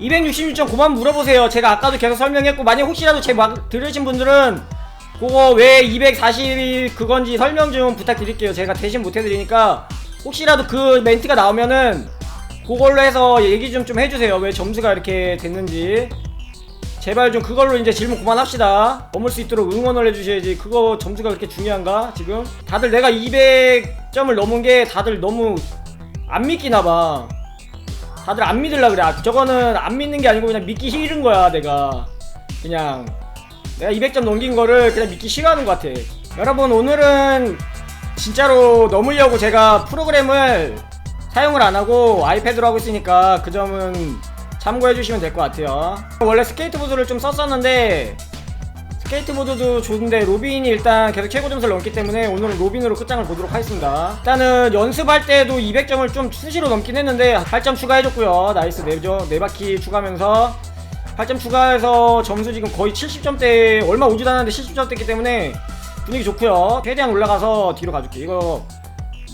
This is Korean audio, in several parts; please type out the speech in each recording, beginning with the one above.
266점 그만 물어보세요. 제가 아까도 계속 설명했고 만약 혹시라도 제 막 들으신 분들은 그거 왜 240이 그건지 설명 좀 부탁드릴게요. 제가 대신 못 해드리니까 혹시라도 그 멘트가 나오면은 그걸로 해서 얘기 좀 좀 해주세요. 왜 점수가 이렇게 됐는지. 제발 좀 그걸로 이제 질문 그만합시다. 넘을 수 있도록 응원을 해주셔야지. 그거 점수가 그렇게 중요한가? 지금? 다들 내가 200점을 넘은 게 다들 너무 안 믿기나봐. 다들 안 믿을라 그래. 아, 저거는 안 믿는 게 아니고 그냥 믿기 싫은 거야, 내가. 그냥. 내가 200점 넘긴 거를 그냥 믿기 싫어하는 것 같아. 여러분, 오늘은 진짜로 넘으려고 제가 프로그램을 사용을 안 하고 아이패드로 하고 있으니까 그 점은 참고해 주시면 될 것 같아요. 원래 스케이트보드를 좀 썼었는데 스케이트보드도 좋은데 로빈이 일단 계속 최고 점수를 넘기 때문에 오늘은 로빈으로 끝장을 보도록 하겠습니다. 일단은 연습할 때도 200점을 좀 수시로 넘긴 했는데 8점 추가해줬고요. 나이스 4점, 4바퀴 추가하면서 8점 추가해서 점수 지금 거의 70점대 얼마 오지도 않았는데 70점대이기 때문에 분위기 좋고요. 최대한 올라가서 뒤로 가줄게. 이거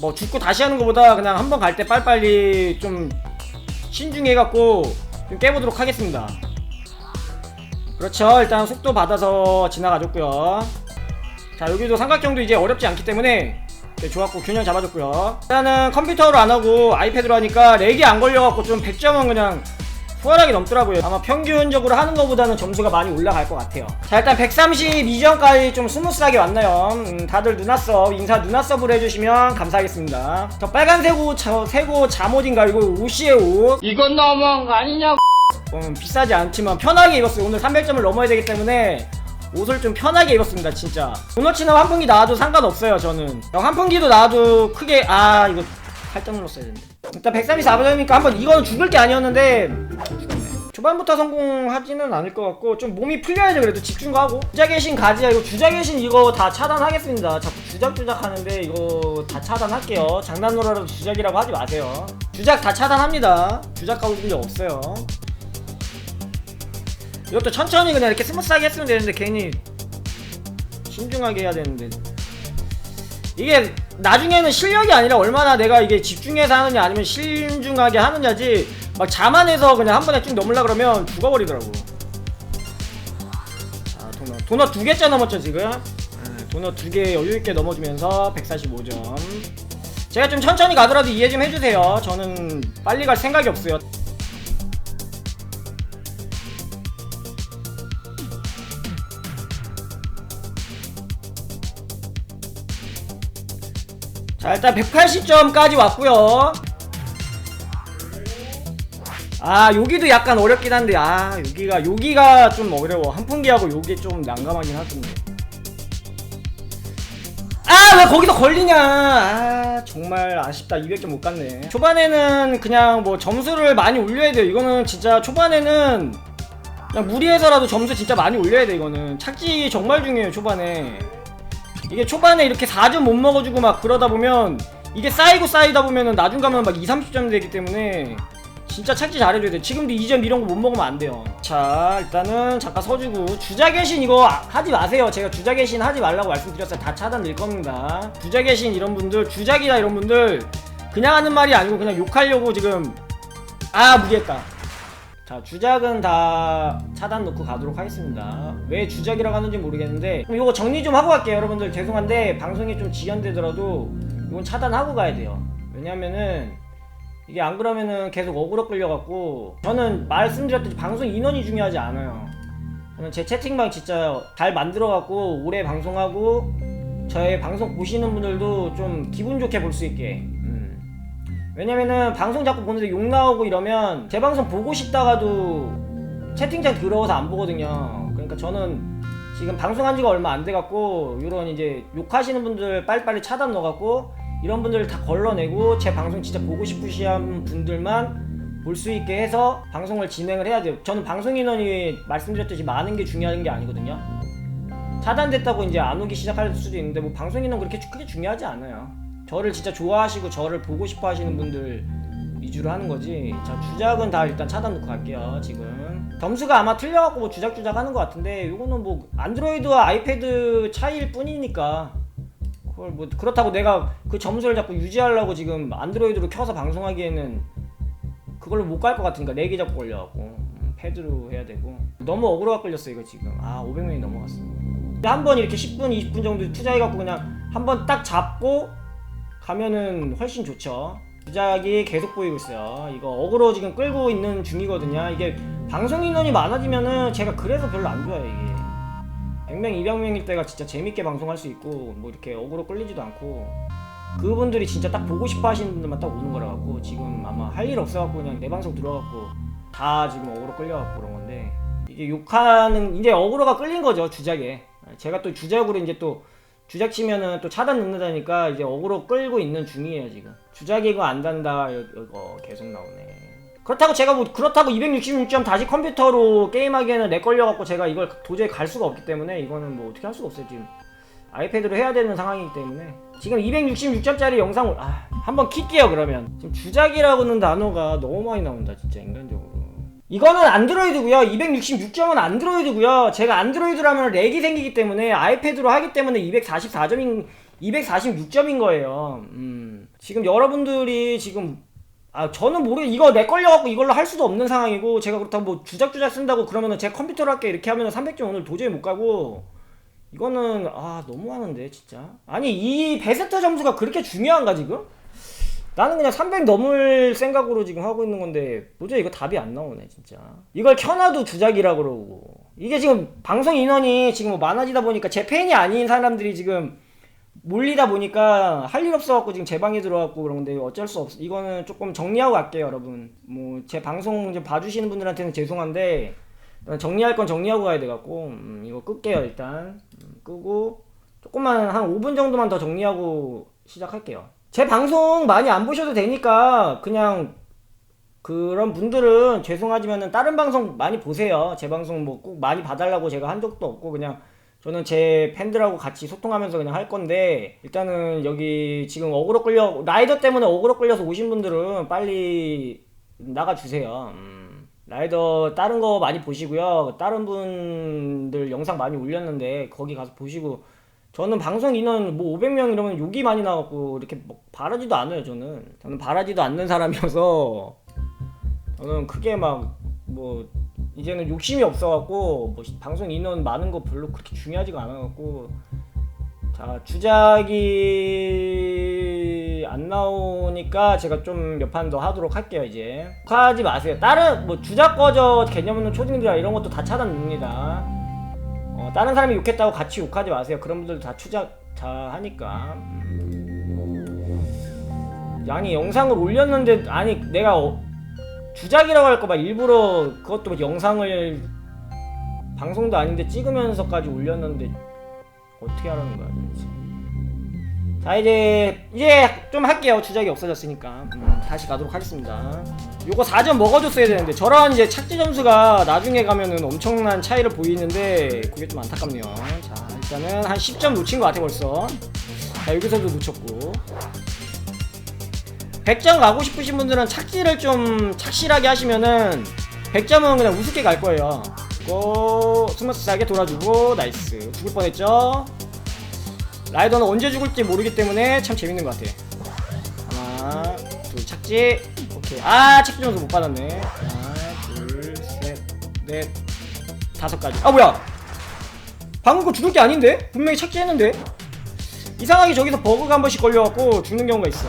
뭐 죽고 다시 하는 것보다 그냥 한번 갈 때 빨리빨리 좀 신중해갖고 좀 깨보도록 하겠습니다. 그렇죠. 일단 속도 받아서 지나가줬고요. 자 여기도 삼각형도 이제 어렵지 않기 때문에 네, 좋았고 균형 잡아줬고요. 일단은 컴퓨터로 안 하고 아이패드로 하니까 렉이 안 걸려갖고 좀 100점은 그냥 수월하게 넘더라고요. 아마 평균적으로 하는 것보다는 점수가 많이 올라갈 것 같아요. 자 일단 132점까지 좀 스무스하게 왔나요? 음, 다들 누나서 인사 누나서브를 해주시면 감사하겠습니다. 저 빨간색 옷, 저 새고 잠옷인가 이거 옷이에요 옷. 이건 너무한 거 아니냐고. 음, 비싸지 않지만 편하게 입었어요. 오늘 300점을 넘어야 되기 때문에 옷을 좀 편하게 입었습니다, 진짜. 도너츠는 환풍기 나와도 상관없어요, 저는. 형, 환풍기도 나와도 크게, 아, 이거 살짝 눌렀어야 되는데. 일단 134점이니까 한번 이거는 죽을 게 아니었는데. 초반부터 성공하지는 않을 것 같고, 좀 몸이 풀려야죠, 그래도 집중하고. 주작의신 가지야, 이거 주작의신 이거 다 차단하겠습니다. 자꾸 주작주작 하는데, 이거 다 차단할게요. 장난으로라도 주작이라고 하지 마세요. 주작 다 차단합니다. 주작하고 게 없어요. 이것도 천천히 그냥 이렇게 스무스하게 했으면 되는데 괜히 신중하게 해야 되는데. 이게 나중에는 실력이 아니라 얼마나 내가 이게 집중해서 하느냐 아니면 신중하게 하느냐지 막 자만해서 그냥 한 번에 쭉 넘으려 그러면 죽어버리더라고. 자 도넛. 도넛 두 개째 넘었죠 지금? 네, 도넛 두 개 여유있게 넘어주면서 145점. 제가 좀 천천히 가더라도 이해 좀 해주세요. 저는 빨리 갈 생각이 없어요 자 일단 180점까지 왔고요. 아 여기도 약간 어렵긴 한데 아 여기가 여기가 좀 어려워. 한풍기하고 요게 좀 난감하긴 하던데. 아 왜 거기서 걸리냐? 아 정말 아쉽다. 200점 못 갔네. 초반에는 그냥 뭐 점수를 많이 올려야 돼요. 이거는 진짜 초반에는 그냥 무리해서라도 점수 진짜 많이 올려야 돼 이거는. 착지 정말 중요해요 초반에 이게 초반에 이렇게 4점 못 먹어주고 막 그러다 보면 이게 쌓이고 쌓이다 보면은 나중 가면 막 2, 30점 되기 때문에 진짜 착지 잘해줘야 돼. 지금도 2점 이런 거 못 먹으면 안 돼요. 자, 일단은 잠깐 서주고 주자개신 이거 아- 하지 마세요. 제가 주자개신 하지 말라고 말씀드렸어요. 다 차단 낼 겁니다. 주자개신 이런 분들, 주작이나 이런 분들 그냥 하는 말이 아니고 그냥 욕하려고 지금 아 무리했다. 자 주작은 다 차단 놓고 가도록 하겠습니다. 왜 주작이라고 하는지 모르겠는데 이거 정리 좀 하고 갈게요 여러분들. 죄송한데 방송이 좀 지연되더라도 이건 차단하고 가야 돼요. 왜냐면은 이게 안 그러면은 계속 어그로 끌려갖고 저는 말씀드렸듯이 방송 인원이 중요하지 않아요. 저는 제 채팅방 진짜 잘 만들어갖고 오래 방송하고 저의 방송 보시는 분들도 좀 기분 좋게 볼 수 있게 음. 왜냐면은 방송 자꾸 보는데 욕 나오고 이러면 제 방송 보고 싶다가도 채팅창 더러워서 안 보거든요. 그러니까 저는 지금 방송한 지가 얼마 안 돼갖고 이런 이제 욕하시는 분들 빨리빨리 차단 넣어갖고 이런 분들 다 걸러내고 제 방송 진짜 보고 싶으신 분들만 볼 수 있게 해서 방송을 진행을 해야 돼요. 저는 방송 인원이 말씀드렸듯이 많은 게 중요한 게 아니거든요. 차단됐다고 이제 안 오기 시작할 수도 있는데 뭐 방송 인원 그렇게 크게 중요하지 않아요. 저를 진짜 좋아하시고 저를 보고 싶어 하시는 분들 위주로 하는 거지. 자, 주작은 다 일단 차단 놓고 갈게요, 지금. 점수가 아마 틀려갖고 뭐 주작주작 하는 것 같은데, 이거는 뭐 안드로이드와 아이패드 차이일 뿐이니까. 그걸 뭐, 그렇다고 내가 그 점수를 자꾸 유지하려고 지금 안드로이드로 켜서 방송하기에는 그걸로 못 갈 것 같으니까 렉이 자꾸 걸려갖고. 패드로 해야 되고 너무 어그로가 끌렸어 이거 지금 아 500명이 넘어갔어 한 번 이렇게 10분 20분 정도 투자해갖고 그냥 한 번 딱 잡고 가면은 훨씬 좋죠. 주작이 계속 보이고 있어요. 이거 어그로 지금 끌고 있는 중이거든요. 이게 방송 인원이 많아지면은 제가 그래서 별로 안 좋아요 이게. 100명 200명일 때가 진짜 재밌게 방송할 수 있고 뭐 이렇게 어그로 끌리지도 않고 그분들이 진짜 딱 보고 싶어 하시는 분들만 딱 오는 거라 갖고 지금 아마 할 일 없어 갖고 그냥 내 방송 들어 갖고 다 지금 어그로 끌려 갖고 그런 건데 이게 욕하는 이제 어그로가 끌린 거죠 주작에. 제가 또 주작으로 이제 또 주작 치면은 또 차단 넣는다니까 이제 어그로 끌고 있는 중이에요 지금. 주작이고 안 단다 여- 이거 계속 나오네. 그렇다고 제가 뭐 그렇다고 266점 다시 컴퓨터로 게임하기에는 렉 걸려갖고 제가 이걸 도저히 갈 수가 없기 때문에 이거는 뭐 어떻게 할 수가 없어요 지금. 아이패드로 해야 되는 상황이기 때문에. 지금 266점짜리 영상을 아, 한번 킬게요 그러면. 지금 주작이라고는 단어가 너무 많이 나온다 진짜 인간적으로 이거는 안드로이드고요 266점은 안드로이드고요 제가 안드로이드라면 렉이 생기기 때문에 아이패드로 하기 때문에 244점인 246점인 거예요 음. 지금 여러분들이 지금 아 저는 모르 이거 내 걸려갖고 이걸로 할 수도 없는 상황이고 제가 그렇다고 뭐 주작 주작 쓴다고 그러면은 제 컴퓨터로 할게 이렇게 하면은 300점 오늘 도저히 못 가고 이거는 아 너무하는데 진짜 아니 이 베스트 점수가 그렇게 중요한가 지금? 나는 그냥 300 넘을 생각으로 지금 하고 있는 건데 도저히 이거 답이 안 나오네 진짜. 이걸 켜놔도 주작이라 그러고. 이게 지금 방송 인원이 지금 뭐 많아지다 보니까 제 팬이 아닌 사람들이 지금 몰리다 보니까 할 일 없어갖고 지금 제 방에 들어왔고 그런 건데 어쩔 수 없어 이거는 조금 정리하고 갈게요 여러분. 뭐 제 방송 이제 봐주시는 분들한테는 죄송한데 정리할 건 정리하고 가야 돼갖고 음, 이거 끌게요 일단. 음, 끄고 조금만 한 5분 정도만 더 정리하고 시작할게요 제 방송 많이 안 보셔도 되니까 그냥 그런 분들은 죄송하지만은 다른 방송 많이 보세요 제 방송 뭐 꼭 많이 봐달라고 제가 한 적도 없고 그냥 저는 제 팬들하고 같이 소통하면서 그냥 할 건데 일단은 여기 지금 어그로 끌려 라이더 때문에 어그로 끌려서 오신 분들은 빨리 나가 주세요. 음, 라이더 다른 거 많이 보시고요. 다른 분들 영상 많이 올렸는데 거기 가서 보시고 저는 방송 인원 뭐 500명 이러면 욕이 많이 나왔고 이렇게 뭐 바라지도 않아요. 저는. 저는 바라지도 않는 사람이어서 저는 크게 막 뭐 이제는 욕심이 없어갖고 뭐 방송 인원 많은 거 별로 그렇게 중요하지가 않아갖고 자 주작이 안 나오니까 제가 좀 몇 판 더 하도록 할게요 이제. 하지 마세요. 다른 뭐 주작 거저 개념 없는 초딩들이나 이런 것도 다 차단 눕니다 어, 다른 사람이 욕했다고 같이 욕하지 마세요. 그런 분들도 다 추작 다 하니까. 음. 양이 영상을 올렸는데 아니 내가 어, 주작이라고 할까 봐. 일부러 그것도 뭐 영상을 방송도 아닌데 찍으면서까지 올렸는데 어떻게 하라는 거야 도대체 자 이제 이제 좀 할게요 주작이 없어졌으니까 음, 다시 가도록 하겠습니다 요거 4점 먹어줬어야 되는데 저런 이제 착지 점수가 나중에 가면은 엄청난 차이를 보이는데 그게 좀 안타깝네요 자 일단은 한 10점 놓친 것 같아 벌써 자 여기서도 놓쳤고 100점 가고 싶으신 분들은 착지를 좀 착실하게 하시면은 100점은 그냥 우습게 갈 거예요. 이거 스무스하게 돌아주고 나이스. 죽을 뻔했죠? 라이더는 언제 죽을지 모르기 때문에 참 재밌는 것 같아. 하나, 둘, 착지. 오케이. 아, 착지 점수 못 받았네. 하나, 둘, 셋, 넷, 다섯 가지. 아, 뭐야? 방금 거 죽을 게 아닌데? 분명히 착지했는데? 이상하게 저기서 버그가 한 번씩 걸려갖고 죽는 경우가 있어.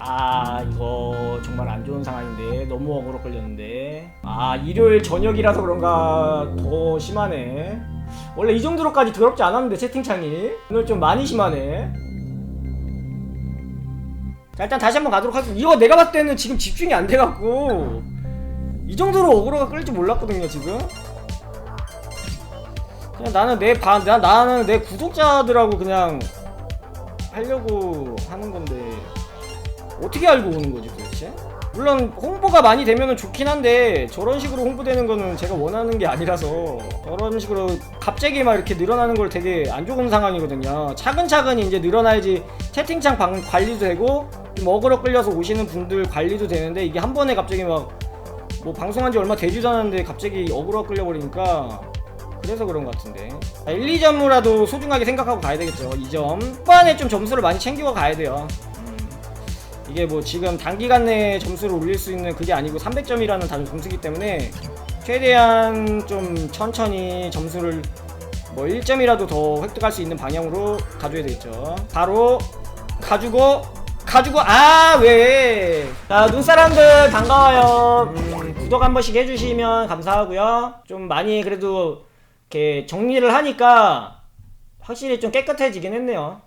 아 이거 정말 안 좋은 상황인데 너무 어그로 끌렸는데 아 일요일 저녁이라서 그런가 더 심하네 원래 이 정도로까지 더럽지 않았는데 채팅창이. 오늘 좀 많이 심하네. 자 일단 다시 한번 가도록 하겠습니다. 이거 내가 봤을 때는 지금 집중이 안 돼갖고. 이 정도로 어그로가 끌릴 줄 몰랐거든요 지금. 그냥 나는 내 바, 나, 나는 내 구독자들하고 그냥 하려고 하는 건데. 어떻게 알고 오는 거지 도대체? 물론 홍보가 많이 되면 좋긴 한데 저런 식으로 홍보되는 거는 제가 원하는 게 아니라서 저런 식으로 갑자기 막 이렇게 늘어나는 걸 되게 안 좋은 상황이거든요. 차근차근 이제 늘어나야지 채팅창 방 관리도 되고 좀 어그로 끌려서 오시는 분들 관리도 되는데 이게 한 번에 갑자기 막 뭐 방송한 지 얼마 되지도 않았는데 갑자기 어그로 끌려버리니까 그래서 그런 것 같은데. 1, 2점이라도 소중하게 생각하고 가야 되겠죠. 2점. 후반에 좀 점수를 많이 챙기고 가야 돼요 이게 뭐 지금 단기간 내에 점수를 올릴 수 있는 그게 아니고 300점이라는 단위 점수기 때문에 최대한 좀 천천히 점수를 뭐 1점이라도 더 획득할 수 있는 방향으로 가줘야 되겠죠. 바로 가지고 가지고 아 왜? 자 눈사람들 반가워요. 음, 구독 한 번씩 해주시면 감사하고요. 좀 많이 그래도 이렇게 정리를 하니까 확실히 좀 깨끗해지긴 했네요.